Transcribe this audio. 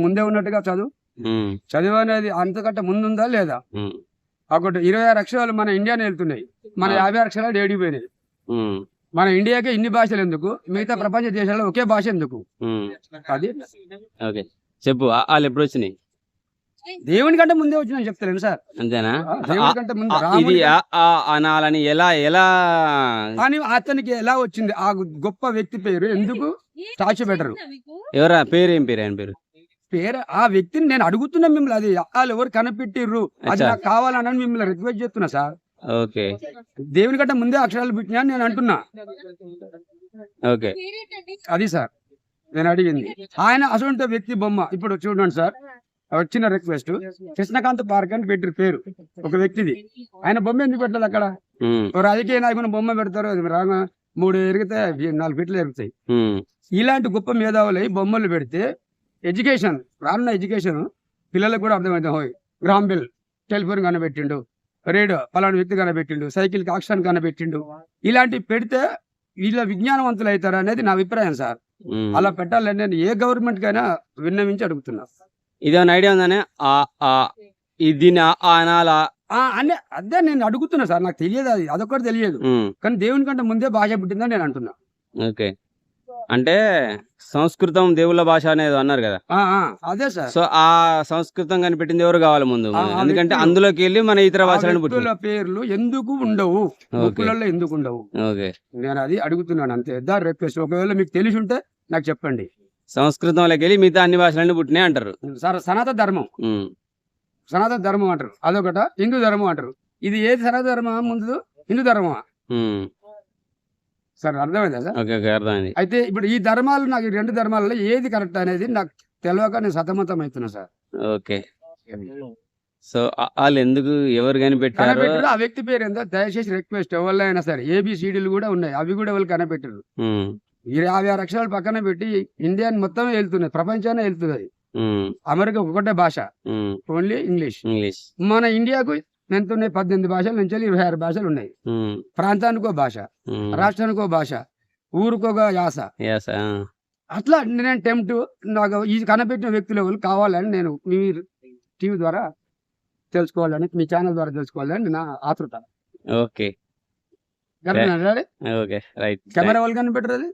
ముందే ఉన్నట్టుగా చదువు. చదువు అనేది అంతకంటే ముందు ఉందా లేదా ఒకటి ఇరవై ఆరు అక్షరాలు మన ఇండియాని వెళ్తున్నాయి. మన. యాభై అక్షరాలు ఏడిపోయినాయి మన ఇండియాకి ఇన్ని భాషలు ఎందుకు? మిగతా ప్రపంచ దేశాల్లో ఒకే భాష ఎందుకు. అది. ఓకే. చెప్పు వాళ్ళు ఎప్పుడు వచ్చినాయి? దేవుని కంటే ముందే వచ్చిన చెప్తలేను సార్. అంతేనా? దేవుని కంటే ముందు ఆ, ఇది అనాలని ఎలా ఎలా? కానీ అతనికి ఎలా వచ్చింది? ఆ గొప్ప వ్యక్తి పేరు ఎందుకు? స్టాచ్యూ పెట్టరు. ఎవరా? పేరు ఏం పేరు ఆయన పేరు? పేరు ఆ వ్యక్తిని నేను అడుగుతున్నా మిమ్మల్ని. అది వాళ్ళు ఎవరు కనిపెట్టిర్రు? అది. నాకు కావాలని మిమ్మల్ని రిక్వెస్ట్ చేస్తున్నా సార్. ఓకే. దేవుని కంటే ముందే అక్షరాలు పెట్టినా నేను అంటున్నా. ఓకే. అది సార్. నేను అడిగింది. ఆయన అసలు వ్యక్తి బొమ్మ. ఇప్పుడు చూడండి సార్. వచ్చిన రిక్వెస్ట్ కృష్ణకాంత్ పార్క్ అని పెట్టిన పేరు. ఒక వ్యక్తిది. ఆయన బొమ్మ ఎందుకు పెట్టలేదు అక్కడ? రాజకీయ నాయకుని బొమ్మ పెడతారు. మూడు ఎరిగితే నాలుగు ఫీట్లు ఎరుగుతాయి. ఇలాంటి గొప్ప మేధావులు బొమ్మలు పెడితే ఎడ్యుకేషన్ రానున్న ఎడ్యుకేషన్ పిల్లలకు కూడా అర్థమవుతాం హోయ్ గ్రామ్ బిల్ టెలిఫోన్ కనబెట్టిండు రేడియో పలానా వ్యక్తి కనబెట్టిండు సైకిల్ ఆక్షన్ కనబెట్టిండు. ఇలాంటివి పెడితే వీళ్ళ విజ్ఞానవంతులు అవుతారు అనేది నా అభిప్రాయం సార్. అలా పెట్టాలని నేను ఏ గవర్నమెంట్ కైనా విన్నవించి అడుగుతున్నా. ఇదేమైనా ఐడియా ఉందానే? ఆ ఆ ఈ దీన్ని ఆ ఆ అనాలా? అనే అదే నేను అడుగుతున్నా సార్ నాకు తెలియదు అది అదొకటి తెలియదు. కానీ దేవుని కంటే ముందే భాష పుట్టిందని నేను అంటున్నా. ఓకే. అంటే సంస్కృతం దేవుళ్ళ భాష అనేది అన్నారు కదా. అదే సార్. సో ఆ సంస్కృతం కనిపెట్టింది ఎవరు కావాలి ముందు? ఎందుకంటే అందులోకి వెళ్ళి మన ఇతర భాషలను పేర్లు ఎందుకు ఉండవు? బుక్కులలో ఎందుకు ఉండవు? ఓకే. నేను అది అడుగుతున్నాను అంతే. దా రిక్వెస్ట్ ఒకవేళ మీకు తెలిసి ఉంటే నాకు చెప్పండి. సంస్కృతంలోకి వెళ్ళి మిగతా అన్ని భాషలన్నీ పుట్టినాయి అంటారు. సార్ సనాతన ధర్మం. సనాతన ధర్మం అంటారు. అదొకట. హిందూ ధర్మం అంటారు. ఇది ఏది సనాతన ధర్మం ముందు? హిందూ ధర్మమా? సార్ అర్థమైందా సార్? ఓకే ఓకే అర్థమైంది. అయితే ఇప్పుడు ఈ ధర్మాలు నాకు ఈ రెండు ధర్మాలలో ఏది కరెక్ట్ అనేది నాకు తెలియక నేను సతమతం అవుతున్నా సార్. ఓకే. సో వాళ్ళు ఎందుకు ఎవరు కనిపెట్టారు కనిపెట్టారు ఆ వ్యక్తి పేరు ఏందో దయచేసి రిక్వెస్ట్ ఎవరైనా సరే ఏబిసిడీలు కూడా ఉన్నాయి అవి కూడా వాళ్ళు కనిపెట్టారు. ఉమ్, ఈ యాభై ఆరు అక్షరాలు పక్కన పెట్టి ఇండియా మొత్తం వెళ్తున్నాయి ప్రపంచాన్ని ఉమ్, అమెరికా ఒకటే భాష ఉమ్, ఓన్లీ ఇంగ్లీష్. ఇంగ్లీష్. మన ఇండియాకు ఎంత ఉన్నాయి పద్దెనిమిది భాషల నుంచి ఇరవై ఆరు భాషలు ఉన్నాయి. ప్రాంతానికో భాష రాష్ట్రానికో భాష ఊరికొక యాస. అట్లా నేను టెంప్ట్ నాకు ఈ కనిపెట్టిన వ్యక్తులు ఎవరు కావాలని నేను మీ టీవీ ద్వారా తెలుసుకోవాలని మీ ఛానల్ ద్వారా తెలుసుకోవాలని నా ఆతృత. Okay right. కెమెరా వాళ్ళు కనిపెట్టరు అది?